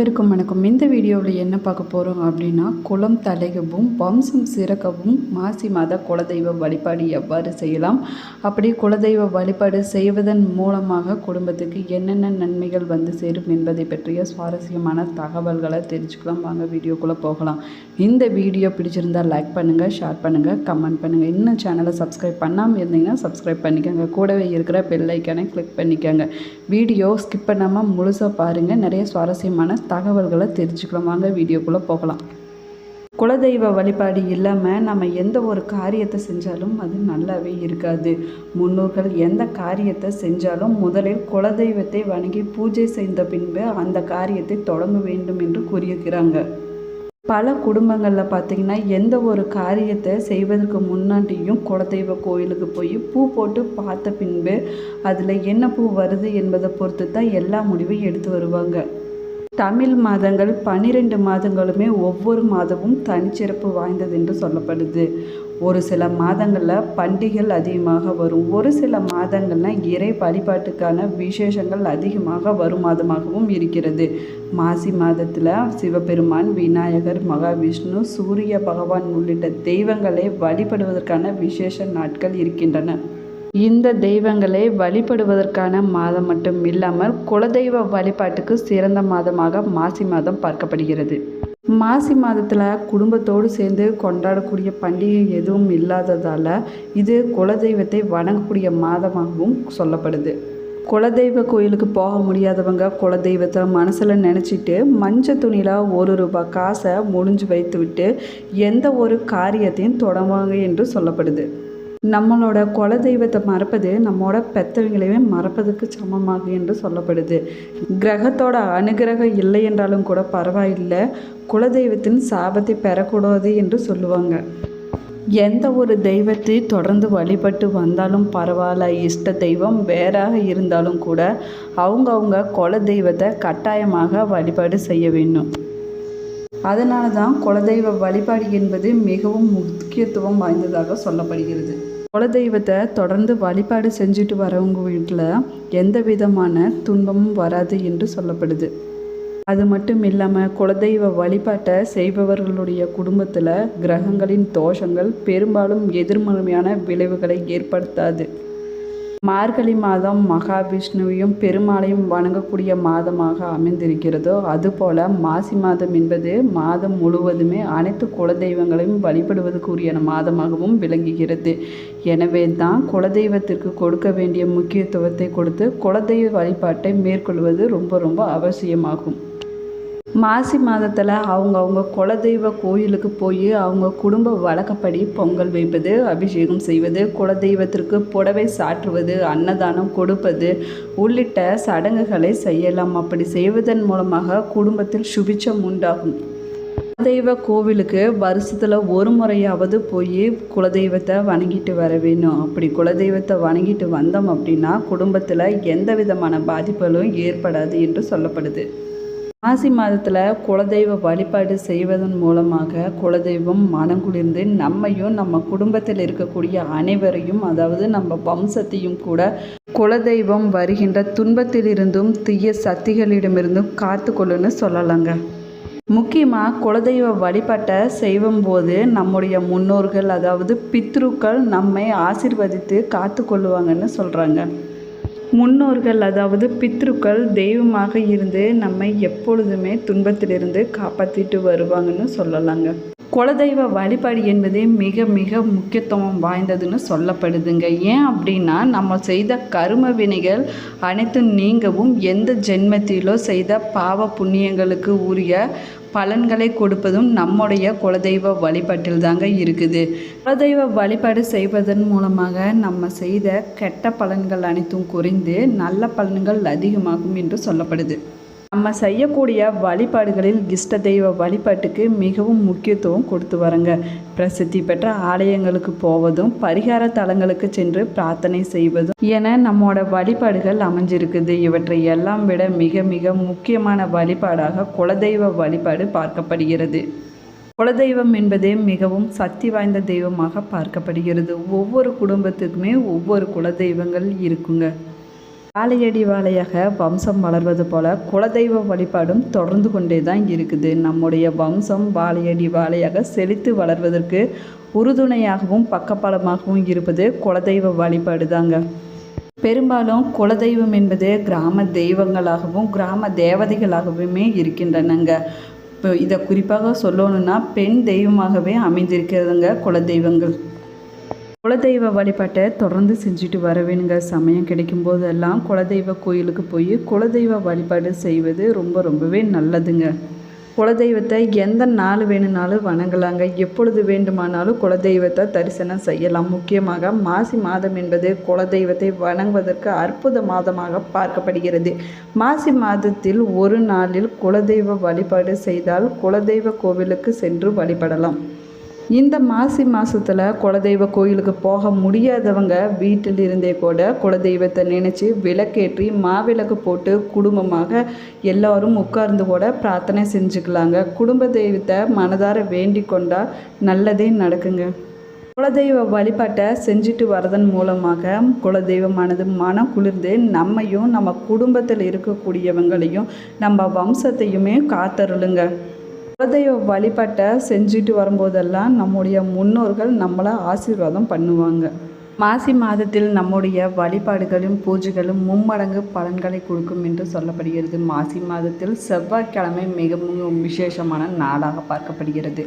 அனைவருக்கும் வணக்கம். இந்த வீடியோவில் என்ன பார்க்க போகிறோம் அப்படின்னா குளம் தலைகவும் வம்சம் சிறக்கவும் மாசி மாத குலதெய்வ வழிபாடு எவ்வாறு செய்யலாம்? அப்படி குலதெய்வ வழிபாடு செய்வதன் மூலமாக குடும்பத்துக்கு என்னென்ன நன்மைகள் வந்து சேரும் என்பதை பற்றிய சுவாரஸ்யமான தகவல்களை தெரிஞ்சுக்கலாம். வாங்க வீடியோக்குள்ளே போகலாம். இந்த வீடியோ பிடிச்சிருந்தால் லைக் பண்ணுங்கள் ஷேர் பண்ணுங்கள் கமெண்ட் பண்ணுங்கள் இன்னும் சேனலை சப்ஸ்கிரைப் பண்ணாமல் இருந்தீங்கன்னா சப்ஸ்கிரைப் பண்ணிக்கோங்க. கூடவே இருக்கிற பெல்லைக்கானே கிளிக் பண்ணிக்கோங்க. வீடியோ ஸ்கிப் பண்ணாமல் முழுசாக பாருங்கள் நிறைய சுவாரஸ்யமான தகவல்களை தெரிஞ்சுக்கலாம் வாங்க வீடியோக்குள்ளே போகலாம். குலதெய்வ வழிபாடு இல்லாமல் நம்ம எந்த ஒரு காரியத்தை செஞ்சாலும் அது நல்லாவே இருக்காது. முன்னோர்கள் எந்த காரியத்தை செஞ்சாலும் முதலில் குலதெய்வத்தை வணங்கி பூஜை செய்த பின்பு அந்த காரியத்தை தொடங்க வேண்டும் என்று கூறியிருக்கிறாங்க. பல குடும்பங்களில் பார்த்திங்கன்னா எந்த ஒரு காரியத்தை செய்வதற்கு முன்னாடியும் குலதெய்வ கோயிலுக்கு போய் பூ போட்டு பார்த்த பின்பு அதில் என்ன பூ வருது என்பதை பொறுத்து தான் எல்லா முடிவையும் எடுத்து வருவாங்க. தமிழ் மாதங்கள் பன்னிரெண்டு மாதங்களுமே ஒவ்வொரு மாதமும் தனிச்சிறப்பு வாய்ந்தது என்று சொல்லப்படுது. ஒரு சில மாதங்களில் பண்டிகைகள் அதிகமாக வரும். ஒரு சில மாதங்களில் இறை வழிபாட்டுக்கான விசேஷங்கள் அதிகமாக வரும் மாதமாகவும் இருக்கிறது. மாசி மாதத்தில் சிவபெருமான் விநாயகர் மகாவிஷ்ணு சூரிய பகவான் உள்ளிட்ட தெய்வங்களை வழிபடுவதற்கான விசேஷ நாட்கள் இருக்கின்றன. இந்த தெய்வங்களை வழிபடுவதற்கான மாதம் மட்டும் இல்லாமல் குலதெய்வ வழிபாட்டுக்கு சிறந்த மாதமாக மாசி மாதம் பார்க்கப்படுகிறது. மாசி மாதத்தில் குடும்பத்தோடு சேர்ந்து கொண்டாடக்கூடிய பண்டிகை எதுவும் இல்லாததால் இது குலதெய்வத்தை வணங்கக்கூடிய மாதமாகவும் சொல்லப்படுது. குலதெய்வ கோயிலுக்கு போக முடியாதவங்க குலதெய்வத்தை மனசில் நினச்சிட்டு மஞ்சள் துணியில் ஒரு ரூபாய் காசை முடிஞ்சு வைத்து விட்டு எந்த ஒரு காரியத்தையும் தொடங்குவாங்க என்று சொல்லப்படுது. நம்மளோட குல தெய்வத்தை மறப்பது நம்மளோட பெத்தவங்களையுமே மறப்பதுக்கு சமமாகும் என்று சொல்லப்படுது. கிரகத்தோட அனுகிரகம் இல்லை என்றாலும் கூட பரவாயில்லை. குலதெய்வத்தின் சாபத்தை பெறக்கூடாது என்று சொல்லுவாங்க. எந்த ஒரு தெய்வத்தை தொடர்ந்து வழிபட்டு வந்தாலும் பரவாயில்ல. இஷ்ட தெய்வம் வேறாக இருந்தாலும் கூட அவங்கவுங்க குல தெய்வத்தை கட்டாயமாக வழிபாடு செய்ய வேண்டும். அதனால தான் குலதெய்வ வழிபாடு என்பது மிகவும் முக்கியத்துவம் வாய்ந்ததாக சொல்லப்படுகிறது. குலதெய்வத்தை தொடர்ந்து வழிபாடு செஞ்சுட்டு வரவங்க வீட்டில் எந்த விதமான துன்பமும் வராது என்று சொல்லப்படுது. அது மட்டும் இல்லாமல் குலதெய்வ வழிபாட்டை செய்பவர்களுடைய குடும்பத்தில் கிரகங்களின் தோஷங்கள் பெரும்பாலும் எதிர்மறையான விளைவுகளை ஏற்படுத்தாது. மார்கழி மாதம் மகாவிஷ்ணுவையும் பெருமாளையும் வணங்கக்கூடிய மாதமாக அமைந்திருக்கிறதோ அதுபோல மாசி மாதம் என்பது மாதம் முழுவதுமே அனைத்து குலதெய்வங்களையும் வழிபடுவதற்குரிய மாதமாகவும் விளங்குகிறது. எனவே தான் குலதெய்வத்திற்கு கொடுக்க வேண்டிய முக்கியத்துவத்தை கொடுத்து குலதெய்வ வழிபாட்டை மேற்கொள்வது ரொம்ப ரொம்ப அவசியமாகும். மாசி மாதத்தில் அவங்கவுங்க குலதெய்வ கோயிலுக்கு போய் அவங்க குடும்ப வழக்கப்படி பொங்கல் வைப்பது அபிஷேகம் செய்வது குலதெய்வத்திற்கு புடவை சாற்றுவது அன்னதானம் கொடுப்பது உள்ளிட்ட சடங்குகளை செய்யலாம். அப்படி செய்வதன் மூலமாக குடும்பத்தில் சுபிச்சம் உண்டாகும். குலதெய்வ கோவிலுக்கு வருஷத்தில் ஒரு முறையாவது போய் குலதெய்வத்தை வணங்கிட்டு வர வேணும் அப்படி குலதெய்வத்தை வணங்கிட்டு வந்தோம் அப்படின்னா குடும்பத்தில் எந்த விதமான பாதிப்புகளும் ஏற்படாது என்று சொல்லப்படுது. மாசி மாதத்தில் குலதெய்வ வழிபாடு செய்வதன் மூலமாக குலதெய்வம் மனங்குளிர்ந்து நம்மையும் நம்ம குடும்பத்தில் இருக்கக்கூடிய அனைவரையும் அதாவது நம்ம வம்சத்தையும் கூட குலதெய்வம் வருகின்ற துன்பத்திலிருந்தும் தீய சக்திகளிடமிருந்தும் காத்து கொள்ளுன்னு சொல்லலாங்க. முக்கியமாக குலதெய்வ வழிபாட்டை செய்யும் போது நம்முடைய முன்னோர்கள் அதாவது பித்ருக்கள் நம்மை ஆசிர்வதித்து காத்து கொள்ளுவாங்கன்னு சொல்கிறாங்க முன்னோர்கள் அதாவது பித்ருக்கள் தெய்வமாக இருந்து நம்மை எப்பொழுதுமே துன்பத்திலிருந்து காப்பாற்றிட்டு வருவாங்கன்னு சொல்லலாங்க. குலதெய்வ வழிபாடு என்பது மிக மிக முக்கியத்துவம் வாய்ந்ததுன்னு சொல்லப்படுதுங்க. ஏன் அப்படின்னா நம்ம செய்த கரும வினைகள் அனைத்தும் நீங்கவும் எந்த ஜென்மத்திலோ செய்த பாவ புண்ணியங்களுக்கு உரிய பலன்களை கொடுப்பதும் நம்முடைய குலதெய்வ வழிபாட்டில் தாங்க இருக்குது. குலதெய்வ வழிபாடு செய்வதன் மூலமாக நம்ம செய்த கெட்ட பலன்கள் அனைத்தும் குறைந்து நல்ல பலன்கள் அதிகமாகும் என்று சொல்லப்படுது. நம்ம செய்யக்கூடிய வழிபாடுகளில் இஷ்ட தெய்வ வழிபாட்டுக்கு மிகவும் முக்கியத்துவம் கொடுத்து வரங்க பிரசித்தி பெற்ற ஆலயங்களுக்கு போவதும் பரிகார தலங்களுக்கு சென்று பிரார்த்தனை செய்வதும் என நம்மோட வழிபாடுகள் அமைஞ்சிருக்குது. இவற்றை எல்லாம் விட மிக மிக முக்கியமான வழிபாடாக குலதெய்வ வழிபாடு பார்க்கப்படுகிறது. குலதெய்வம் என்பதே மிகவும் சக்தி வாய்ந்த தெய்வமாக பார்க்கப்படுகிறது. ஒவ்வொரு குடும்பத்துக்குமே ஒவ்வொரு குலதெய்வங்கள் இருக்குங்க. வாழையடி வாழையாக வம்சம் வளர்வது போல குலதெய்வ வழிபாடும் தொடர்ந்து கொண்டே தான் இருக்குது. நம்முடைய வம்சம் வாழையடி வாழையாக செழித்து வளர்வதற்கு உறுதுணையாகவும் பக்கபலமாகவும் இருப்பது குலதெய்வ வழிபாடு தாங்க. பெரும்பாலும் குலதெய்வம் என்பது கிராம தெய்வங்களாகவும் கிராம தேவதைகளாகவுமே இருக்கின்றனங்க. இப்போ இதை குறிப்பாக சொல்லணுன்னா பெண் தெய்வமாகவே அமைந்திருக்கிறதுங்க குலதெய்வங்கள். குலதெய்வ வழிபாட்டை தொடர்ந்து செஞ்சுட்டு வரவேணுங்க. சமயம் கிடைக்கும் போதெல்லாம் குலதெய்வ கோயிலுக்கு போய் குலதெய்வ வழிபாடு செய்வது ரொம்ப ரொம்பவே நல்லதுங்க. குலதெய்வத்தை எந்த நாள் வேணும்னாலும் வணங்கலாங்க. எப்பொழுது வேண்டுமானாலும் குலதெய்வத்தை தரிசனம் செய்யலாம். முக்கியமாக மாசி மாதம் என்பது குலதெய்வத்தை வணங்குவதற்கு அற்புத மாதமாக பார்க்கப்படுகிறது. மாசி மாதத்தில் ஒரு நாளில் குலதெய்வ வழிபாடு செய்தால் குலதெய்வ கோவிலுக்கு சென்று வழிபடலாம். இந்த மாசி மாதத்தில் குலதெய்வ கோயிலுக்கு போக முடியாதவங்க வீட்டில் இருந்தே கூட குலதெய்வத்தை நினச்சி விளக்கேற்றி மாவிளக்கு போட்டு குடும்பமாக எல்லோரும் உட்கார்ந்து கூட பிரார்த்தனை செஞ்சுக்கலாங்க. குடும்ப தெய்வத்தை மனதார வேண்டி கொண்டால் நல்லதே நடக்குங்க. குலதெய்வ வழிபாட்டை செஞ்சுட்டு வரதன் மூலமாக குலதெய்வமானது மனம் குளிர்ந்து நம்மையும் நம்ம குடும்பத்தில் இருக்கக்கூடியவங்களையும் நம்ம வம்சத்தையுமே காத்தருளுங்க. குலதெய்வ வழிபாட்டை செஞ்சுட்டு வரும்போதெல்லாம் நம்முடைய முன்னோர்கள் நம்மளை ஆசீர்வாதம் பண்ணுவாங்க. மாசி மாதத்தில் நம்முடைய வழிபாடுகளும் பூஜைகளும் மும்மடங்கு பலன்களை கொடுக்கும் என்று சொல்லப்படுகிறது. மாசி மாதத்தில் செவ்வாய்க்கிழமை மிகவும் விசேஷமான நாளாக பார்க்கப்படுகிறது.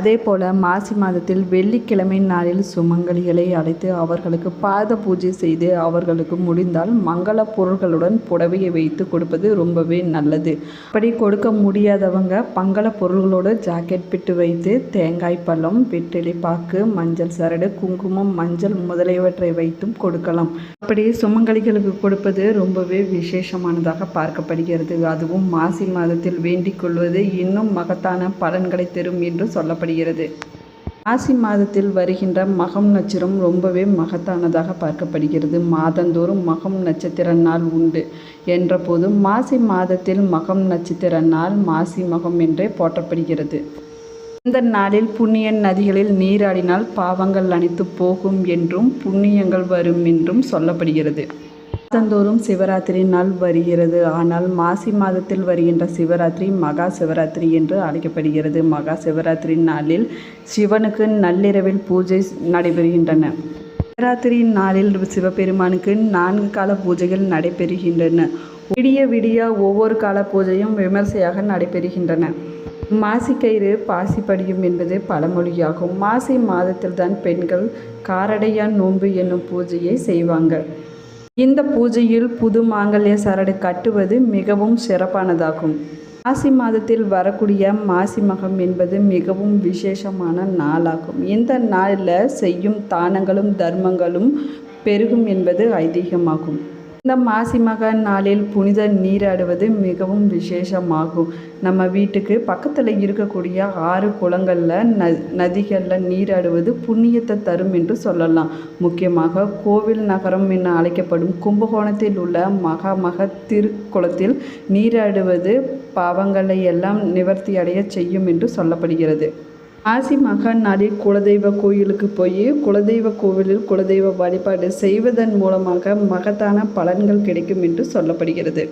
அதே போல் மாசி மாதத்தில் வெள்ளிக்கிழமை நாளில் சுமங்கலிகளை அழைத்து அவர்களுக்கு பாத பூஜை செய்து அவர்களுக்கு முடிந்தால் மங்கள பொருள்களுடன் புடவையை வைத்து கொடுப்பது ரொம்பவே நல்லது. அப்படி கொடுக்க முடியாதவங்க பங்கள பொருள்களோடு ஜாக்கெட் பிட்டு வைத்து தேங்காய் பழம் வெற்றிலை பாக்கு மஞ்சள் சரடு குங்குமம் மஞ்சள் முதலியவற்றை வைத்தும் கொடுக்கலாம். அப்படி சுமங்கலிகளுக்கு கொடுப்பது ரொம்பவே விசேஷமானதாக பார்க்கப்படுகிறது. அதுவும் மாசி மாதத்தில் வேண்டிக் கொள்வது இன்னும் மகத்தான பலன்களை தரும் என்று சொல்லப்படுகிறது. மாசி மாதத்தில் வருகின்ற மகம் நட்சத்திரம் ரொம்பவே மகத்தானதாக பார்க்கப்படுகிறது. மாதந்தோறும் மகம் நட்சத்திர நாள் உண்டு என்றபோது மாசி மாதத்தில் மகம் நட்சத்திர நாள் மாசி மகம் என்றே போற்றப்படுகிறது. இந்த நாளில் புண்ணிய நதிகளில் நீராடினால் பாவங்கள் அனைத்து போகும் என்றும் புண்ணியங்கள் வரும் என்றும் சொல்லப்படுகிறது. மாதந்தோறும் சிவராத்திரி நாள் வருகிறது. ஆனால் மாசி மாதத்தில் வருகின்ற சிவராத்திரி மகா சிவராத்திரி என்று அழைக்கப்படுகிறது. மகா சிவராத்திரி நாளில் சிவனுக்கு நள்ளிரவில் பூஜை நடைபெறுகின்றன. சிவராத்திரி நாளில் சிவபெருமானுக்கு நான்கு கால பூஜைகள் நடைபெறுகின்றன. விடிய விடிய ஒவ்வொரு கால பூஜையும் விமர்சையாக நடைபெறுகின்றன. மாசிக்கயிறு பாசி படியும் என்பது பழமொழியாகும். மாசி மாதத்தில்தான் பெண்கள் காரடையான் நோன்பு என்னும் பூஜையை செய்வாங்க. இந்த பூஜையில் புது மாங்கல்ய சரடு கட்டுவது மிகவும் சிறப்பானதாகும். மாசி மாதத்தில் வரக்கூடிய மாசி மகம் என்பது மிகவும் விசேஷமான நாளாகும். இந்த நாளில் செய்யும் தானங்களும் தர்மங்களும் பெருகும் என்பது ஐதீகமாகும். இந்த மாசி மக நாளில் புனித நீராடுவது மிகவும் விசேஷமாகும். நம்ம வீட்டுக்கு பக்கத்தில் இருக்கக்கூடிய ஆறு குளங்களில் ந நதிகளில் நீராடுவது புண்ணியத்தை தரும் என்று சொல்லலாம். முக்கியமாக கோவில் நகரம் என அழைக்கப்படும் கும்பகோணத்தில் உள்ள மகாமக திருக்குளத்தில் நீராடுவது பாவங்களை எல்லாம் நிவர்த்தி அடைய செய்யும் என்று சொல்லப்படுகிறது. காசி மகா நாளில் குலதெய்வ கோயிலுக்கு போய் குலதெய்வ கோவிலில் குலதெய்வ வழிபாடு செய்வதன் மூலமாக மகத்தான பலன்கள் கிடைக்கும் என்று சொல்லப்படுகிறது.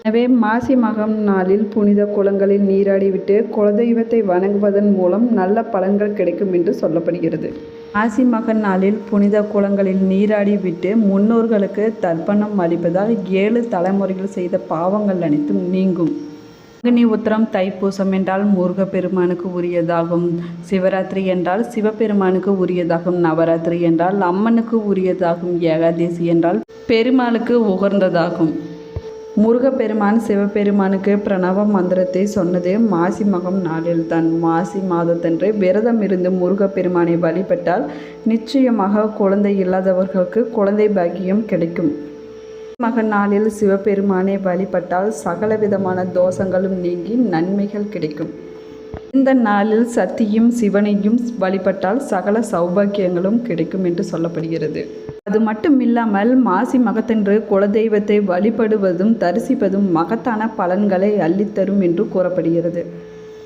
எனவே மாசி மகம் நாளில் புனித குளங்களில் நீராடிவிட்டு குலதெய்வத்தை வணங்குவதன் மூலம் நல்ல பலன்கள் கிடைக்கும் என்று சொல்லப்படுகிறது. மாசி மகன் நாளில் புனித குளங்களில் நீராடி விட்டு முன்னோர்களுக்கு தர்ப்பணம் அளிப்பதால் ஏழு தலைமுறைகள் செய்த பாவங்கள் அனைத்தும் நீங்கும். அக்னி உத்திரம் தைப்பூசம் என்றால் முருகப்பெருமானுக்கு உரியதாகும். சிவராத்திரி என்றால் சிவபெருமானுக்கு உரியதாகும். நவராத்திரி என்றால் அம்மனுக்கு உரியதாகும். ஏகாதேசி என்றால் பெருமாளுக்கு உகர்ந்ததாகும் முருகப்பெருமான் சிவபெருமானுக்கு பிரணவ மந்திரத்தை சொன்னது மாசி மகம் நாளில்தான். மாசி மாதத்தன்று விரதம் இருந்து முருகப்பெருமானை வழிபட்டால் நிச்சயமாக குழந்தை இல்லாதவர்களுக்கு குழந்தை பாக்கியம் கிடைக்கும். மகன் நாளில் சிவபெருமானை வழிபட்டால் சகல விதமான தோஷங்களும் நீங்கி நன்மைகள் கிடைக்கும். இந்த நாளில் சத்தியும் சிவனையும் வழிபட்டால் சகல சௌபாக்கியங்களும் கிடைக்கும் என்று சொல்லப்படுகிறது. அது மட்டும் இல்லாமல் மாசி மகத்தன்று குலதெய்வத்தை வழிபடுவதும் தரிசிப்பதும் மகத்தான பலன்களை அள்ளித்தரும் என்று கூறப்படுகிறது.